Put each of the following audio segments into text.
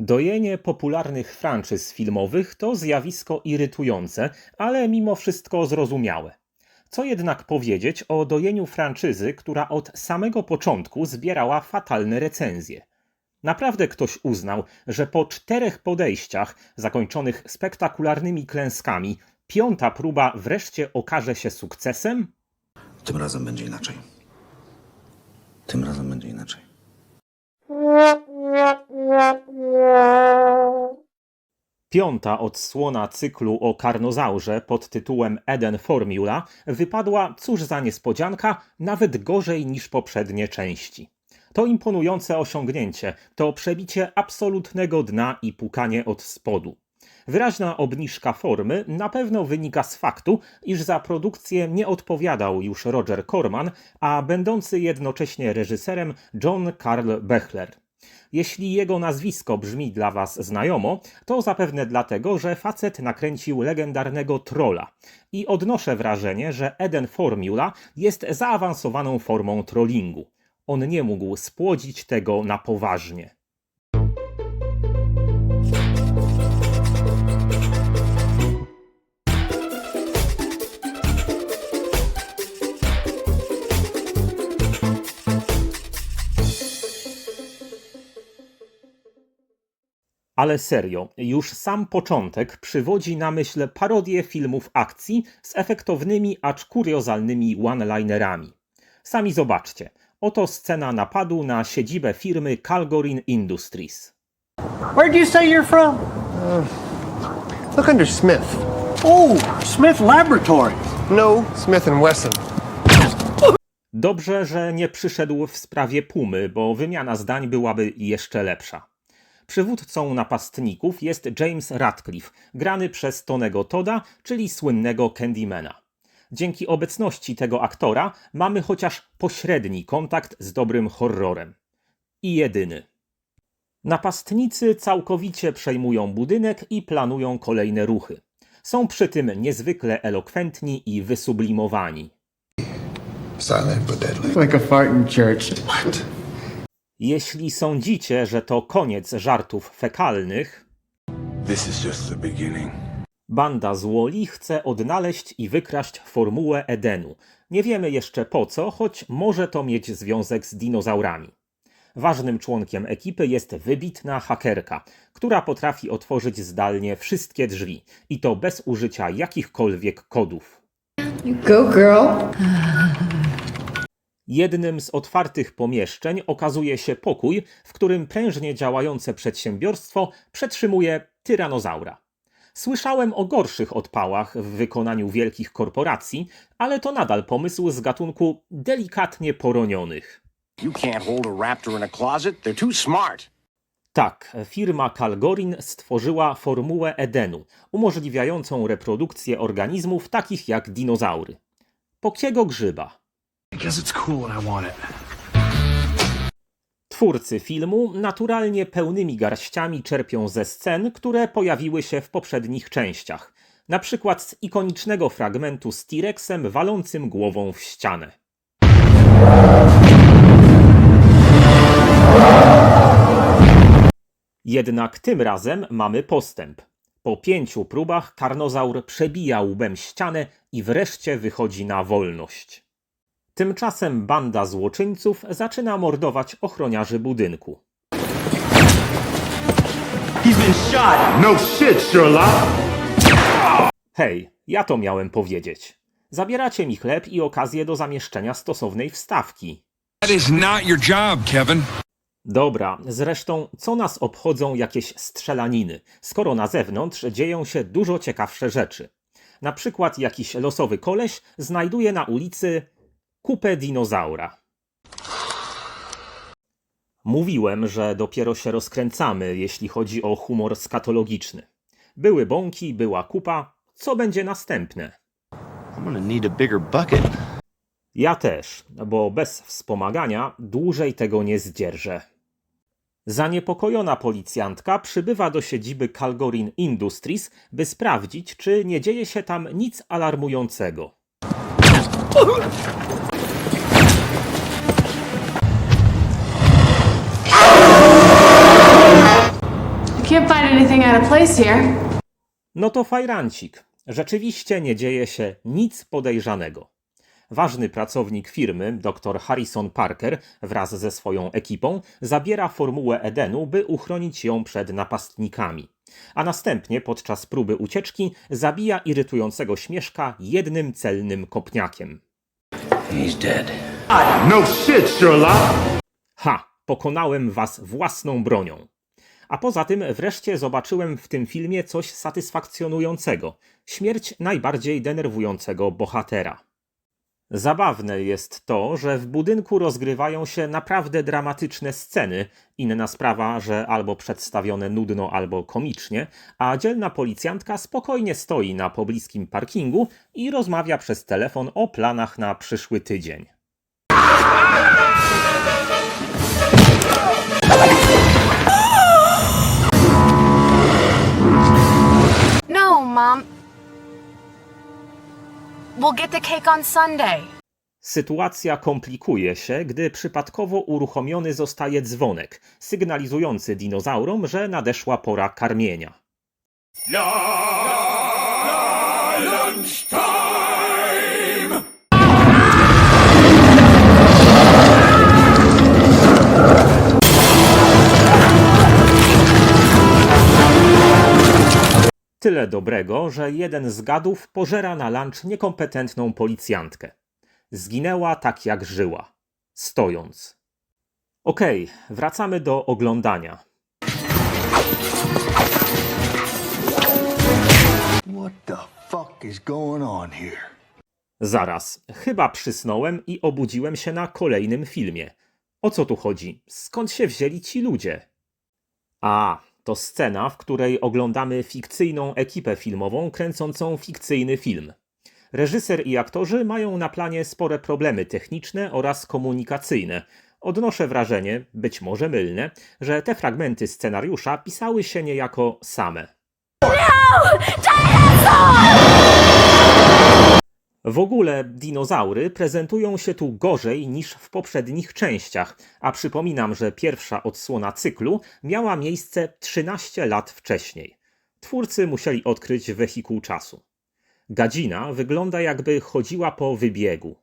Dojenie popularnych franczyz filmowych to zjawisko irytujące, ale mimo wszystko zrozumiałe. Co jednak powiedzieć o dojeniu franczyzy, która od samego początku zbierała fatalne recenzje? Naprawdę ktoś uznał, że po czterech podejściach, zakończonych spektakularnymi klęskami, piąta próba wreszcie okaże się sukcesem? Tym razem będzie inaczej. Tym razem będzie inaczej. Piąta odsłona cyklu o karnozaurze pod tytułem Eden Formula wypadła, cóż za niespodzianka, nawet gorzej niż poprzednie części. To imponujące osiągnięcie, to przebicie absolutnego dna i pukanie od spodu. Wyraźna obniżka formy na pewno wynika z faktu, iż za produkcję nie odpowiadał już Roger Corman, a będący jednocześnie reżyserem John Carl Bechler. Jeśli jego nazwisko brzmi dla Was znajomo, to zapewne dlatego, że facet nakręcił legendarnego trolla. I odnoszę wrażenie, że Eden Formula jest zaawansowaną formą trollingu. On nie mógł spłodzić tego na poważnie. Ale serio, już sam początek przywodzi na myśl parodię filmów akcji z efektownymi, acz kuriozalnymi one-linerami. Sami zobaczcie. Oto scena napadu na siedzibę firmy Calgorin Industries. Where'd you say you're from? Look under Smith. Oh, Smith Laboratories. No, Smith and Wesson. Dobrze, że nie przyszedł w sprawie Pumy, bo wymiana zdań byłaby jeszcze lepsza. Przywódcą napastników jest James Radcliffe, grany przez Tonego Toda, czyli słynnego Candymana. Dzięki obecności tego aktora mamy chociaż pośredni kontakt z dobrym horrorem. I jedyny. Napastnicy całkowicie przejmują budynek i planują kolejne ruchy. Są przy tym niezwykle elokwentni i wysublimowani. Silent but deadly. Like a fart in church. What? Jeśli sądzicie, że to koniec żartów fekalnych, This is just the beginning. banda złoli chce odnaleźć i wykraść formułę Edenu. Nie wiemy jeszcze po co, choć może to mieć związek z dinozaurami. Ważnym członkiem ekipy jest wybitna hakerka, która potrafi otworzyć zdalnie wszystkie drzwi i to bez użycia jakichkolwiek kodów. Go, girl. Jednym z otwartych pomieszczeń okazuje się pokój, w którym prężnie działające przedsiębiorstwo przetrzymuje tyranozaura. Słyszałem o gorszych odpałach w wykonaniu wielkich korporacji, ale to nadal pomysł z gatunku delikatnie poronionych. You can't hold a raptor in a closet. They're too smart. Tak, firma Calgorin stworzyła formułę Edenu, umożliwiającą reprodukcję organizmów takich jak dinozaury. Pokiego grzyba? Because it's cool and I want it. Twórcy filmu naturalnie pełnymi garściami czerpią ze scen, które pojawiły się w poprzednich częściach, na przykład z ikonicznego fragmentu z T-Rexem walącym głową w ścianę. Jednak tym razem mamy postęp. Po pięciu próbach karnozaur przebija łbem ścianę i wreszcie wychodzi na wolność. Tymczasem banda złoczyńców zaczyna mordować ochroniarzy budynku. No shit, Sherlock! Hej, ja to miałem powiedzieć. Zabieracie mi chleb i okazję do zamieszczenia stosownej wstawki. That is not your job, Kevin. Dobra, zresztą co nas obchodzą jakieś strzelaniny, skoro na zewnątrz dzieją się dużo ciekawsze rzeczy. Na przykład jakiś losowy koleś znajduje na ulicy kupę dinozaura. Mówiłem, że dopiero się rozkręcamy, jeśli chodzi o humor skatologiczny. Były bąki, była kupa. Co będzie następne? I'm gonna need a bigger bucket. Ja też, bo bez wspomagania dłużej tego nie zdzierżę. Zaniepokojona policjantka przybywa do siedziby Calgorin Industries, by sprawdzić, czy nie dzieje się tam nic alarmującego. Anything out of place here. No to fajrancik. Rzeczywiście nie dzieje się nic podejrzanego. Ważny pracownik firmy, dr Harrison Parker, wraz ze swoją ekipą, zabiera formułę Edenu, by uchronić ją przed napastnikami. A następnie, podczas próby ucieczki, zabija irytującego śmieszka jednym celnym kopniakiem. He's dead. No shit, Sherlock. Ha! Pokonałem was własną bronią. A poza tym wreszcie zobaczyłem w tym filmie coś satysfakcjonującego śmierć najbardziej denerwującego bohatera. Zabawne jest to, że w budynku rozgrywają się naprawdę dramatyczne sceny. Inna sprawa, że albo przedstawione nudno, albo komicznie, a dzielna policjantka spokojnie stoi na pobliskim parkingu i rozmawia przez telefon o planach na przyszły tydzień. Mom. We'll get the cake on Sunday. Sytuacja komplikuje się, gdy przypadkowo uruchomiony zostaje dzwonek, sygnalizujący dinozaurom, że nadeszła pora karmienia. Tyle dobrego, że jeden z gadów pożera na lunch niekompetentną policjantkę. Zginęła tak jak żyła, stojąc. Okej, wracamy do oglądania. What the fuck is going on here? Zaraz, chyba przysnąłem i obudziłem się na kolejnym filmie. O co tu chodzi? Skąd się wzięli ci ludzie? A, to scena, w której oglądamy fikcyjną ekipę filmową kręcącą fikcyjny film. Reżyser i aktorzy mają na planie spore problemy techniczne oraz komunikacyjne. Odnoszę wrażenie, być może mylne, że te fragmenty scenariusza pisały się niejako same. W ogóle dinozaury prezentują się tu gorzej niż w poprzednich częściach, a przypominam, że pierwsza odsłona cyklu miała miejsce 13 lat wcześniej. Twórcy musieli odkryć wehikuł czasu. Gadzina wygląda jakby chodziła po wybiegu.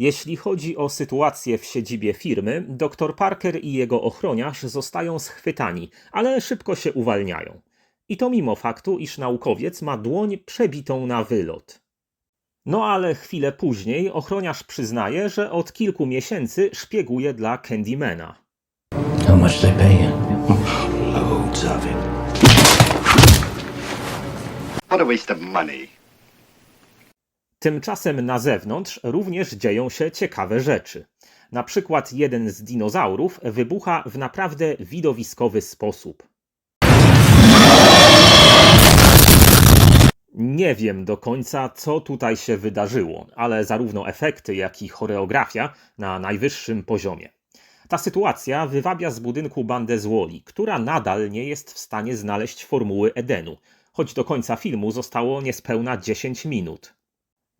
Jeśli chodzi o sytuację w siedzibie firmy, dr Parker i jego ochroniarz zostają schwytani, ale szybko się uwalniają. I to mimo faktu, iż naukowiec ma dłoń przebitą na wylot. No ale chwilę później ochroniarz przyznaje, że od kilku miesięcy szpieguje dla Candymana. How much they pay you? Loads of it. What a waste of money. Tymczasem na zewnątrz również dzieją się ciekawe rzeczy. Na przykład jeden z dinozaurów wybucha w naprawdę widowiskowy sposób. Nie wiem do końca, co tutaj się wydarzyło, ale zarówno efekty, jak i choreografia na najwyższym poziomie. Ta sytuacja wywabia z budynku bandę która nadal nie jest w stanie znaleźć formuły Edenu, choć do końca filmu zostało niespełna 10 minut.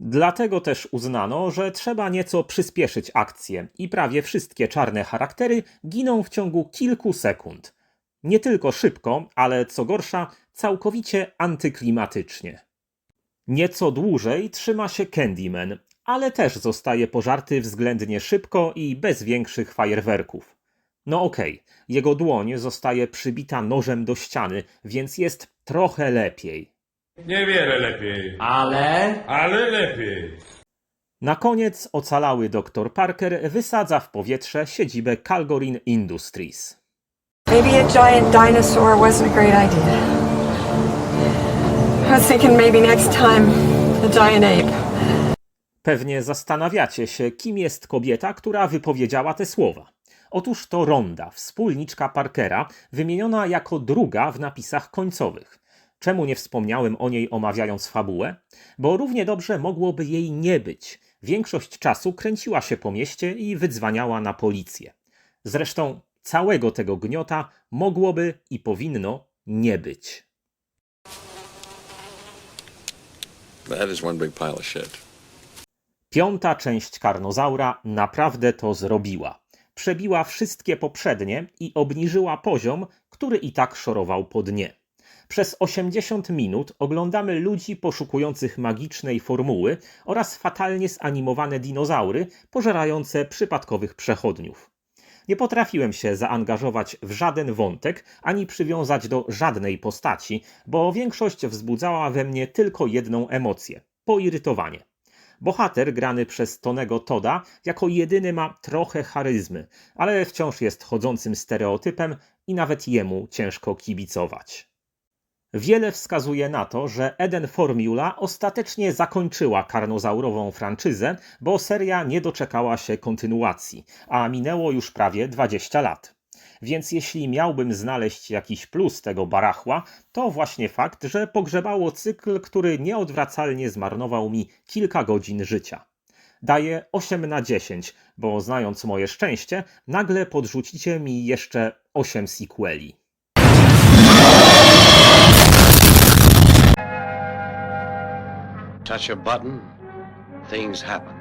Dlatego też uznano, że trzeba nieco przyspieszyć akcję i prawie wszystkie czarne charaktery giną w ciągu kilku sekund. Nie tylko szybko, ale co gorsza, całkowicie antyklimatycznie. Nieco dłużej trzyma się Candyman, ale też zostaje pożarty względnie szybko i bez większych fajerwerków. No okej, jego dłoń zostaje przybita nożem do ściany, więc jest trochę lepiej. Niewiele lepiej. Ale? Ale lepiej. Na koniec ocalały dr Parker wysadza w powietrze siedzibę Calgorin Industries. Maybe a giant dinosaur wasn't a great idea. I was thinking maybe next time, a giant ape. Pewnie zastanawiacie się, kim jest kobieta, która wypowiedziała te słowa. Otóż to Ronda, wspólniczka Parkera, wymieniona jako druga w napisach końcowych. Czemu nie wspomniałem o niej omawiając fabułę? Bo równie dobrze mogłoby jej nie być. Większość czasu kręciła się po mieście i wydzwaniała na policję. Zresztą całego tego gniota mogłoby i powinno nie być. That is one big pile of shit. Piąta część Karnozaura naprawdę to zrobiła. Przebiła wszystkie poprzednie i obniżyła poziom, który i tak szorował po dnie. Przez 80 minut oglądamy ludzi poszukujących magicznej formuły oraz fatalnie zanimowane dinozaury pożerające przypadkowych przechodniów. Nie potrafiłem się zaangażować w żaden wątek ani przywiązać do żadnej postaci, bo większość wzbudzała we mnie tylko jedną emocję poirytowanie. Bohater grany przez Tonego Toda jako jedyny ma trochę charyzmy, ale wciąż jest chodzącym stereotypem i nawet jemu ciężko kibicować. Wiele wskazuje na to, że Eden Formula ostatecznie zakończyła karnozaurową franczyzę, bo seria nie doczekała się kontynuacji, a minęło już prawie 20 lat. Więc jeśli miałbym znaleźć jakiś plus tego barachła, to właśnie fakt, że pogrzebało cykl, który nieodwracalnie zmarnował mi kilka godzin życia. Daję 8 na 10, bo znając moje szczęście, nagle podrzucicie mi jeszcze 8 sequeli. Touch a button, things happen.